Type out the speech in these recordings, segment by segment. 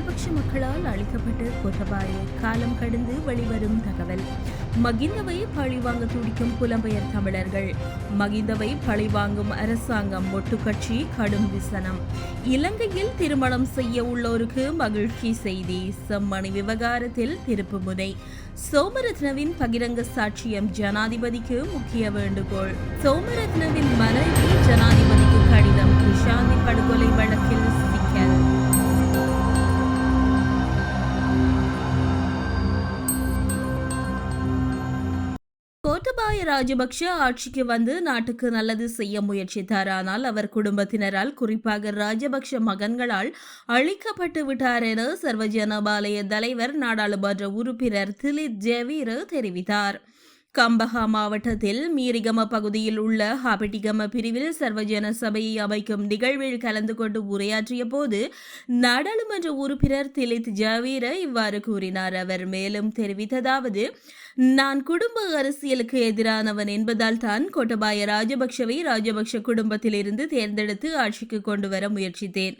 ராஜபக்ஷ மக்களால் அளிக்கப்பட்ட கொத்தபாய காலம் கடந்து வெளிவரும் தகவல். மகிந்தவை பழிவாங்க துடிக்கும் புலம்பெயர் தமிழர்கள். மகிந்தவை பழிவாங்கும் அரசாங்கம் ஒட்டுக்கட்சி கடும் விசனம். இலங்கையில் திருமணம் செய்ய உள்ளோருக்கு மகிழ்ச்சி செய்தி. செம்மணி விவகாரத்தில் திருப்புமுனை சோமரத்னவின் பகிரங்க சாட்சியம் ஜனாதிபதிக்கு முக்கிய வேண்டுகோள். சோமரத்னவின் மனைவி ஜனாதிபதிக்கு கடிதம். குஷாந்தி படுகொலை வழக்கில் கோட்டபாய ராஜபக்ஷ ஆட்சிக்கு வந்து நாட்டுக்கு நல்லது செய்ய முயற்சித்தார். ஆனால் அவர் குடும்பத்தினரால் குறிப்பாக ராஜபக்ஷ மகன்களால் அழிக்கப்பட்டு விட்டார் என சர்வஜனபாலய தலைவர் நாடாளுமன்ற உறுப்பினர் திலித் ஜெவீர தெரிவித்தார். கம்பஹா மாவட்டத்தில் மீரிகம பகுதியில் உள்ள ஹாபிட்டிகம பிரிவில் சர்வஜன சபையை அமைக்கும் நிகழ்வில் கலந்து கொண்டு உரையாற்றிய போது நாடாளுமன்ற உறுப்பினர் திலித் ஜவீர இவ்வாறு கூறினார். அவர் மேலும் தெரிவித்ததாவது நான் குடும்ப அரசியலுக்கு எதிரானவன் என்பதால் தான் கோட்டபாய ராஜபக்ஷவை ராஜபக்ஷ குடும்பத்திலிருந்து தேர்ந்தெடுத்து ஆட்சிக்கு கொண்டு வர முயற்சித்தேன்.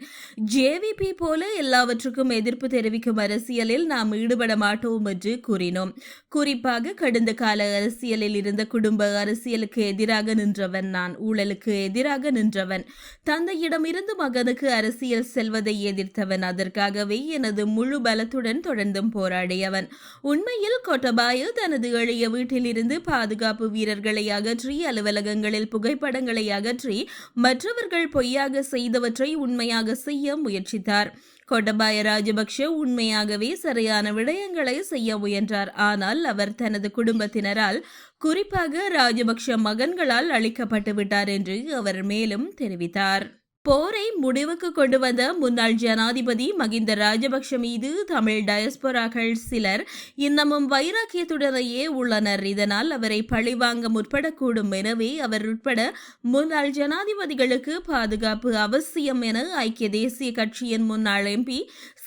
ஜேவிபி போல எல்லாவற்றுக்கும் எதிர்ப்பு தெரிவிக்கும் அரசியலில் நாம் ஈடுபட மாட்டோம் என்று கூறினோம். குறிப்பாக கடந்த கால அரசியலில் இருந்த குடும்ப அரசியலுக்கு எதிராக நின்றவன் நான் ஊழலுக்கு எதிராக நின்றவன். தந்தையிடமிருந்து மகனுக்கு அரசியல் செல்வதை எதிர்த்தவன் அதற்காகவே எனது முழு பலத்துடன் தொடர்ந்தும் போராடியவன். உண்மையில் கோட்டபாய தனது எளிய வீட்டிலிருந்து பாதுகாப்பு வீரர்களை அகற்றி அலுவலகங்களில் புகைப்படங்களை அகற்றி மற்றவர்கள் பொய்யாக செய்தவற்றை உண்மையாக செய்ய முயற்சித்தார். கோட்டபாய ராஜபக்ஷ உண்மையாகவே சரியான விடயங்களை செய்ய முயன்றார். ஆனால் அவர் தனது குடும்பத்தினரால் குறிப்பாக ராஜபக்ஷ மகன்களால் அழிக்கப்பட்டு விட்டார் என்று அவர் மேலும் தெரிவித்தார். போரை முடிவுக்கு கொண்டு வந்த முன்னாள் ஜனாதிபதி மகிந்த ராஜபக்ஷ மீது தமிழ் டயஸ்பொராக்கள் சிலர் இன்னமும் வைராக்கியத்துடனேயே உள்ளனர். இதனால் அவரை பழிவாங்க முற்படக்கூடும் எனவே அவர் உட்பட முன்னாள் ஜனாதிபதிகளுக்கு பாதுகாப்பு அவசியம் என ஐக்கிய தேசிய கட்சியின் முன்னாள் எம்பி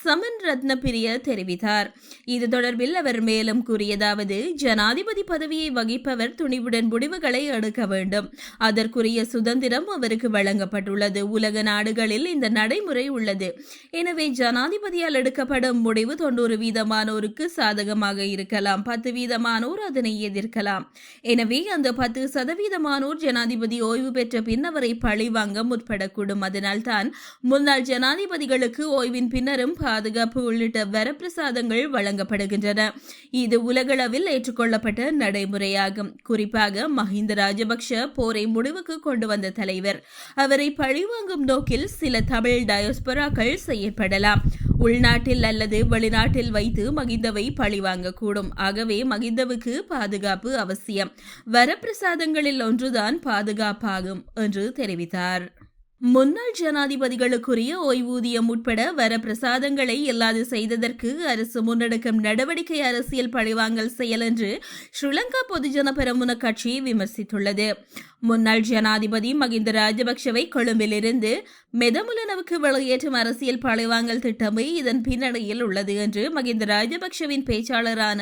சமன் ரத்னபிரிய தெரிவித்தார். இது தொடர்பில் அவர் மேலும் கூறியதாவது ஜனாதிபதி பதவியை வகிப்பவர் துணிவுடன் முடிவுகளை எடுக்க வேண்டும். அதற்குரிய சுதந்திரம் அவருக்கு வழங்கப்பட்டுள்ளது. உலக நாடுகளில் இந்த நடைமுறை உள்ளது. எனவே ஜனாதிபதியால் எடுக்கப்படும் முடிவு தொண்ணூறு வீதமானோருக்கு சாதகமாக இருக்கலாம். பத்து வீதமானோர் அதனை எதிர்க்கலாம். எனவே அந்த பத்து சதவீதமானோர் ஜனாதிபதி ஓய்வு பெற்ற பின் அவரை பழிவாங்க முற்படக்கூடும். அதனால்தான் முன்னாள் ஜனாதிபதிகளுக்கு ஓய்வின் பின்னரும் பாதுகாப்பு உள்ளிட்ட வரப்பிரசாதங்கள் வழங்கப்படுகின்றன. இது உலகளவில் ஏற்றுக்கொள்ளப்பட்ட நடைமுறையாகும். குறிப்பாக மஹிந்த ராஜபக்ஷ போரை முடிவுக்கு கொண்டு வந்த தலைவர். அவரை பழிவாங்க பழிவாங்கும் நோக்கில் சில தமிழ் டயோஸ்பராக்கள் செய்யப்படலாம். உள்நாட்டில் அல்லது வெளிநாட்டில் வைத்து மகிந்தவை பழிவாங்கக்கூடும் ஆகவே மகிந்தவுக்கு பாதுகாப்பு அவசியம். வரப்பிரசாதங்களில் ஒன்றுதான் பாதுகாப்பாகும் என்று தெரிவித்தார். முன்னாள் ஜனாதிபதிகளுக்குரிய ஓய்வூதியம் உட்பட வரப்பிரசாதங்களை இல்லாது செய்ததற்கு அரசு முன்னெடுக்கும் நடவடிக்கை அரசியல் பழிவாங்கல் செயல் என்று ஸ்ரீலங்கா பொதுஜன பெரமுன கட்சி விமர்சித்துள்ளது. முன்னாள் ஜனாதிபதி மகிந்த ராஜபக்ஷவை கொழும்பிலிருந்து மெதமுலனவுக்கு வெளியேற்றும் அரசியல் பழிவாங்கல் திட்டமே இதன் பின்னணியில் உள்ளது என்று மகிந்த ராஜபக்ஷவின் பேச்சாளரான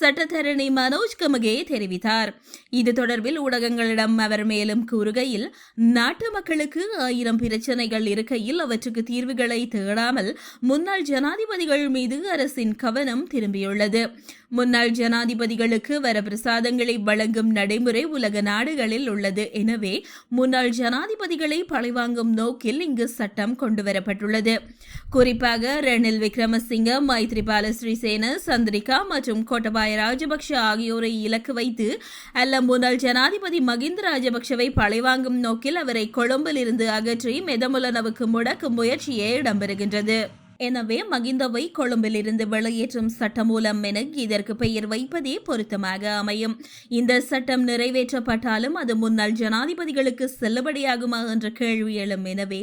சட்டத்தரணி மனோஜ் கமகே தெரிவித்தார். இது தொடர்பில் ஊடகங்களிடம் அவர் மேலும் கூறுகையில் நாட்டு மக்களுக்கு ஆயிரம் பிரச்சனைகள் இருக்கையில் அவற்றுக்கு தீர்வுகளை தேடாமல் முன்னாள் ஜனாதிபதிகள் மீது அரசின் கவனம் திரும்பியுள்ளது. முன்னாள் ஜனாதிபதிகளுக்கு வரப்பிரசாதங்களை வழங்கும் நடைமுறை உலக நாடுகளில் உள்ளது. எனவே முன்னாள் ஜனாதிபதிகளை பழிவாங்கும் நோக்கில் இங்கு சட்டம் கொண்டுவரப்பட்டுள்ளது. குறிப்பாக ரணில் விக்ரமசிங்க மைத்ரிபால ஸ்ரீசேன சந்திரிகா மற்றும் கோட்டபாய ராஜபக்ஷ ஆகியோரை இலக்கு வைத்து அல்ல முன்னாள் ஜனாதிபதி மகிந்த ராஜபக்ஷவை பழிவாங்கும் நோக்கில் அவரை கொழும்பில் இருந்து அகற்றி மிதமுலனவுக்கு முடக்கும் முயற்சியே இடம்பெறுகின்றது. எனவே மகிந்தவை கொழும்பிலிருந்து வெளியேற்றும் சட்டமூலம் என இதற்கு பெயர் வைப்பதே பொருத்தமாக அமையும். இந்த சட்டம் நிறைவேற்றப்பட்டாலும் அது முன்னாள் ஜனாதிபதிகளுக்கு செல்லுபடியாகுமா என்ற கேள்வி எழும். எனவே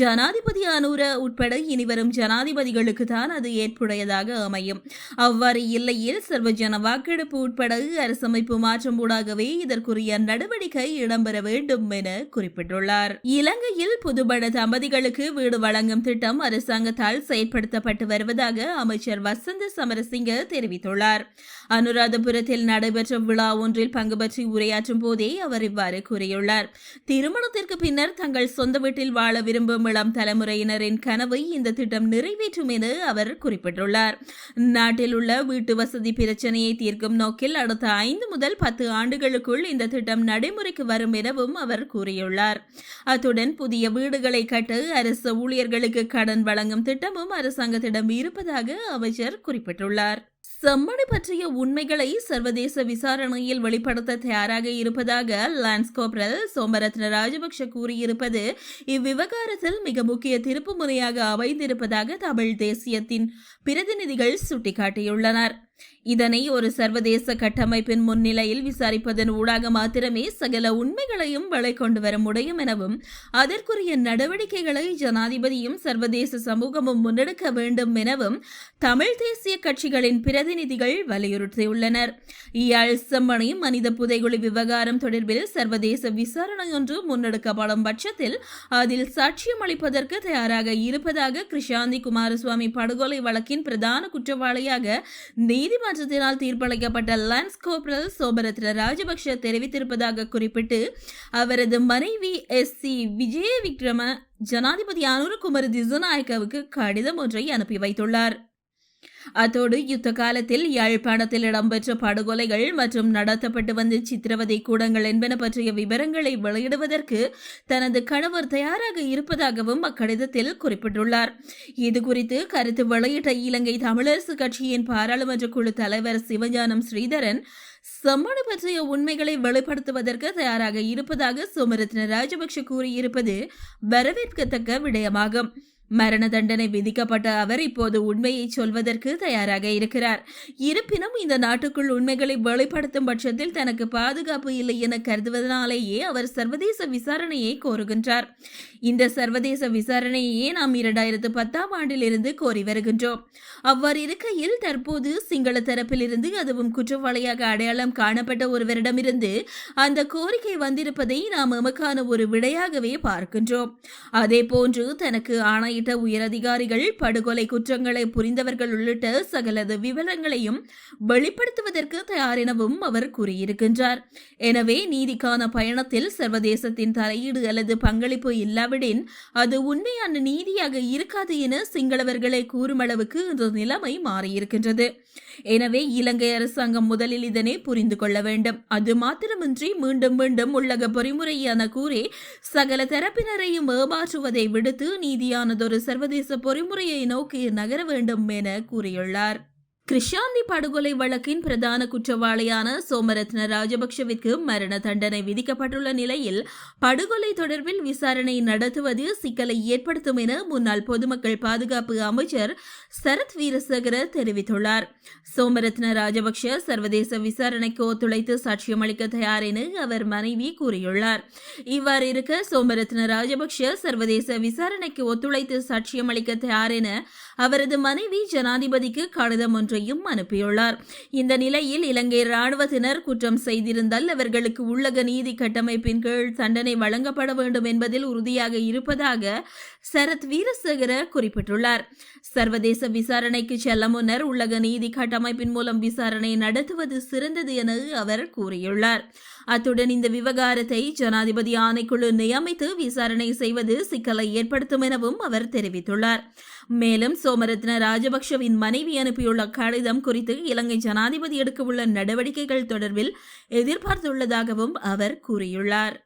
ஜனாதிபதி அனுர உட்பட இனிவரும் ஜனாதிபதிகளுக்கு தான் அது ஏற்புடையதாக அமையும். அவ்வாறு இல்லையில் சர்வஜன வாக்கெடுப்பு உட்பட அரசமைப்பு மாற்றம் ஊடாகவே இதற்குரிய நடவடிக்கை இடம்பெற வேண்டும் என குறிப்பிட்டுள்ளார். இலங்கையில் புதுபட தம்பதிகளுக்கு வீடு வழங்கும் திட்டம் அரசாங்கத்தால் செயற்படுத்தப்பட்டு வருவதாக அமைச்சர் வசந்த சமரசிங்க தெரிவித்துள்ளார். அனுராதபுரத்தில் நடைபெற்ற விழா ஒன்றில் பங்கு பற்றி உரையாற்றும் போதே அவர் இவ்வாறு கூறியுள்ளார். திருமணத்திற்கு பின்னர் தங்கள் சொந்த வீட்டில் வாழ விரும்பும் இளம் தலைமுறையினரின் கனவை இந்த திட்டம் நிறைவேற்றும் என அவர் குறிப்பிட்டுள்ளார். நாட்டில் உள்ள வீட்டு வசதி பிரச்சனையை தீர்க்கும் நோக்கில் அடுத்த ஐந்து முதல் பத்து ஆண்டுகளுக்குள் இந்த திட்டம் நடைமுறைக்கு வரும் எனவும் அவர் கூறியுள்ளார். அத்துடன் புதிய வீடுகளை கட்ட அரசு ஊழியர்களுக்கு கடன் வழங்கும் திட்டமும் அரசாங்கத்திடம் இருப்பதாக அமைச்சர் குறிப்பிட்டுள்ளார். செம்மணி பற்றிய உண்மைகளை சர்வதேச விசாரணையில் வெளிப்படுத்த தயாராக இருப்பதாக லான்ஸ் கோப்ரல் சோமரத்ன ராஜபக்ஷ கூறியிருப்பது இவ்விவகாரத்தில் மிக முக்கிய திருப்பு முறையாக அமைந்திருப்பதாக தமிழ் தேசியத்தின் பிரதிநிதிகள் சுட்டிக்காட்டியுள்ளனர். இதனை ஒரு சர்வதேச கட்டமைப்பின் முன்னிலையில் விசாரிப்பதன் ஊடாக மாத்திரமே சகல உண்மைகளையும் வெளிக்கொண்டு வர முடியும் எனவும் அதற்குரிய நடவடிக்கைகளை ஜனாதிபதியும் சர்வதேச சமூகமும் முன்னெடுக்க வேண்டும் எனவும் தமிழ் தேசிய கட்சிகளின் பிரதிநிதிகள் வலியுறுத்தியுள்ளனர். இயாழ் செம்மணி மனித புதைகுழி விவகாரம் தொடர்பில் சர்வதேச விசாரணை ஒன்று முன்னெடுக்கப்படும் பட்சத்தில் அதில் சாட்சியம் அளிப்பதற்கு தயாராக இருப்பதாக கிருஷாந்தி குமாரசுவாமி படுகொலை வழக்கின் பிரதான குற்றவாளியாக நீ நீதிமன்றத்தினால் தீர்ப்பளிக்கப்பட்ட லான்ஸ் கோப்ரல் சோபரத்ன ராஜபக்ஷ தெரிவித்திருப்பதாக குறிப்பிட்டு அவரது மனைவி எஸ். சி. விஜய விக்ரம ஜனாதிபதி அனுரகுமார் திசுநாயக்கவுக்கு கடிதம் ஒன்றை அனுப்பி வைத்துள்ளார். அத்தோடு யுத்த காலத்தில் யாழ்ப்பாணத்தில் இடம்பெற்ற படுகொலைகள் மற்றும் நடத்தப்பட்டு வந்த சித்திரவதை கூடங்கள் என்பன பற்றிய விவரங்களை வெளியிடுவதற்கு தனது கணவர் தயாராக இருப்பதாகவும் அக்கடிதத்தில் குறிப்பிட்டுள்ளார். இதுகுறித்து கருத்து வெளியிட்ட இலங்கை தமிழரசு கட்சியின் பாராளுமன்ற குழு தலைவர் சிவஞானம் ஸ்ரீதரன் செம்மணி பற்றிய உண்மைகளை வெளிப்படுத்துவதற்கு தயாராக இருப்பதாக சுமரத்ன ராஜபக்ஷ கூறியிருப்பது வரவேற்கத்தக்க விடயமாகும். மரண தண்டனை விதிக்கப்பட்ட அவர் இப்போது உண்மையை சொல்வதற்கு தயாராக இருக்கிறார். இருப்பினும் இந்த நாட்டுக்குள் உண்மைகளை வெளிப்படுத்தும் பட்சத்தில் தனக்கு பாதுகாப்பு இல்லை என கருதுவதனாலேயே அவர் சர்வதேச விசாரணையை கோருகின்றார். இந்த சர்வதேச விசாரணையே நாம் இரண்டாயிரத்து பத்தாம் ஆண்டிலிருந்து கோரி வருகின்றோம். அவ்வாறு இருக்கையில் தற்போது சிங்கள தரப்பிலிருந்து அதுவும் குற்றவாளியாக அடையாளம் காணப்பட்ட ஒருவரிடமிருந்து அந்த கோரிக்கை வந்திருப்பதை நாம் எமக்கான ஒரு விடையாகவே பார்க்கின்றோம். அதே போன்று தனக்கு ஆணையிட்ட உயரதிகாரிகள் படுகொலை குற்றங்களை புரிந்தவர்கள் உள்ளிட்ட சகலது விவரங்களையும் வெளிப்படுத்துவதற்கு தயார் எனவும் அவர் கூறியிருக்கின்றார். எனவே நீதிக்கான பயணத்தில் சர்வதேசத்தின் தலையீடு அல்லது பங்களிப்பு இல்லாவிடின் அது உண்மையான நீதியாக இருக்காது என சிங்களவர்களை கூறும் அளவுக்கு இந்த நிலைமை மாறியிருக்கின்றது. எனவே இலங்கை அரசாங்கம் முதலில் இதனை புரிந்து கொள்ள வேண்டும். அது மாத்திரமின்றி மீண்டும் மீண்டும் உள்ளக பொறிமுறையான கூறி சகல தரப்பினரையும் ஏமாற்றுவதை விடுத்து நீதியானதொரு சர்வதேச பொறிமுறையை நோக்கி நகர வேண்டும் என கூறியுள்ளார். கிருஷாந்தி படுகொலை வழக்கின் பிரதான குற்றவாளியான சோமரத்ன ராஜபக்ஷவிற்கு மரண தண்டனை விதிக்கப்பட்டுள்ள நிலையில் படுகொலை தொடர்பில் விசாரணை நடத்துவது சிக்கலை ஏற்படுத்தும் என முன்னாள் பொதுமக்கள் பாதுகாப்பு அமைச்சர் சரத் வீரசேகர தெரிவித்துள்ளார். சோமரத்ன ராஜபக்ஷ சர்வதேச விசாரணைக்கு ஒத்துழைத்து சாட்சியம் அளிக்க தயார் என அவர் மனைவி கூறியுள்ளார். இவ்வாறு இருக்க சோமரத்ன ராஜபக்ஷ சர்வதேச விசாரணைக்கு ஒத்துழைத்து சாட்சியம் அளிக்க தயார் என அவரது மனைவி ஜனாதிபதிக்கு கடிதம் ஒன்றையும் அனுப்பியுள்ளார். இந்த நிலையில் இலங்கை ராணுவத்தினர் குற்றம் செய்திருந்தால் அவர்களுக்கு உள்ளக நீதி கட்டமைப்பின் கீழ் தண்டனை வழங்கப்பட வேண்டும் என்பதில் உறுதியாக இருப்பதாக சரத் வீரசேகர குறிப்பிட்டுள்ளார். சர்வதேச விசாரணைக்கு செல்ல முன்னர் உள்ளக நீதி கட்டமைப்பின் மூலம் விசாரணை நடத்துவது சிறந்தது என அவர் கூறியுள்ளார். அத்துடன் இந்த விவகாரத்தை ஜனாதிபதி ஆணைக்குழு நியமித்து விசாரணை செய்வது சிக்கலை ஏற்படுத்தும் எனவும் அவர் தெரிவித்துள்ளார். மேலும் சோமரத்ன ராஜபக்ஷவின் மனைவி அனுப்பியுள்ள கடிதம் குறித்து இலங்கை ஜனாதிபதி எடுக்கவுள்ள நடவடிக்கைகள் தொடர்பில் எதிர்பார்த்துள்ளதாகவும் அவர் கூறியுள்ளார்.